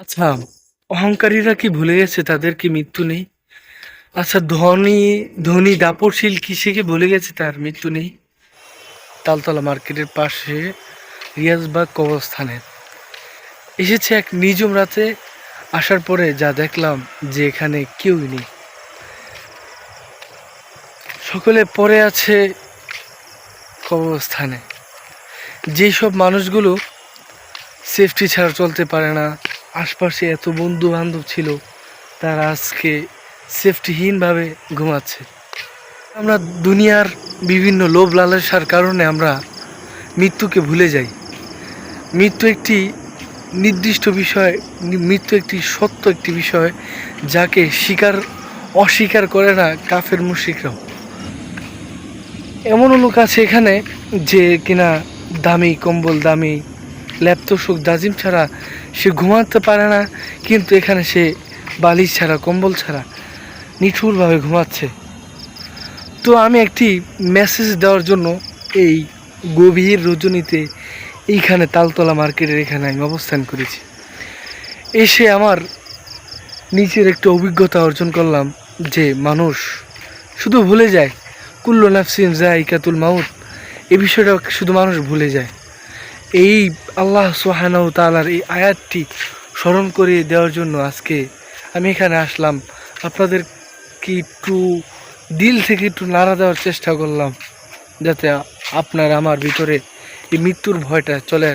আচ্ছা অহংকারীরা কি ভুলে গেছে তাদের কি মৃত্যু নেই? আচ্ছা ধনী ধনী দাপটশীল কৃষি কি ভুলে গেছে তার মৃত্যু নেই? তালতলা মার্কেটের পাশে রিয়াজবাগ কবরস্থানে এসেছে এক নিজম রাতে। আসার পরে যা দেখলাম যে এখানে কেউই নেই। সকলে পরে আছে কবরস্থানে। যেসব মানুষগুলো সেফটি ছাড়া চলতে পারে না আশপাশে এত বন্ধু বান্ধব ছিল, তারা আজকে সেফটিহীনভাবে ঘুমাচ্ছে। আমরা দুনিয়ার বিভিন্ন লোভ লালসার কারণে আমরা মৃত্যুকে ভুলে যাই। মৃত্যু একটি নির্দিষ্ট বিষয়, মৃত্যু একটি সত্য একটি বিষয় যাকে স্বীকার, অস্বীকার করে না কাফের মুশিকরাও এমনও লোক আছে এখানে যে কিনা দামি, কম্বল দামি, ল্যাপটপ সুখ দাজিম ছাড়া সে ঘুমাতে পারে না, কিন্তু এখানে সে বালিশ ছাড়া, কম্বল ছাড়া নিঠুরভাবে ঘুমাচ্ছে। তো আমি একটি মেসেজ দেওয়ার জন্য এই গভীর রজনীতে এইখানে তালতলা মার্কেটের এখানে আমি অবস্থান করেছি। এসে আমার নিজের একটি অভিজ্ঞতা অর্জন করলাম যে মানুষ শুধু ভুলে যায়। কুল্লো নাফসিন জাইকাতুল মাউত এই বিষয়টা শুধু মানুষ ভুলে যায়। এই আল্লাহ সোহানাউ তালার এই আয়াতটি স্মরণ করে দেওয়ার জন্য আজকে আমি এখানে আসলাম। আপনাদের কি একটু দিল থেকে একটু নাড়া দেওয়ার চেষ্টা করলাম, যাতে আপনার আমার ভিতরে এই মৃত্যুর ভয়টা চলে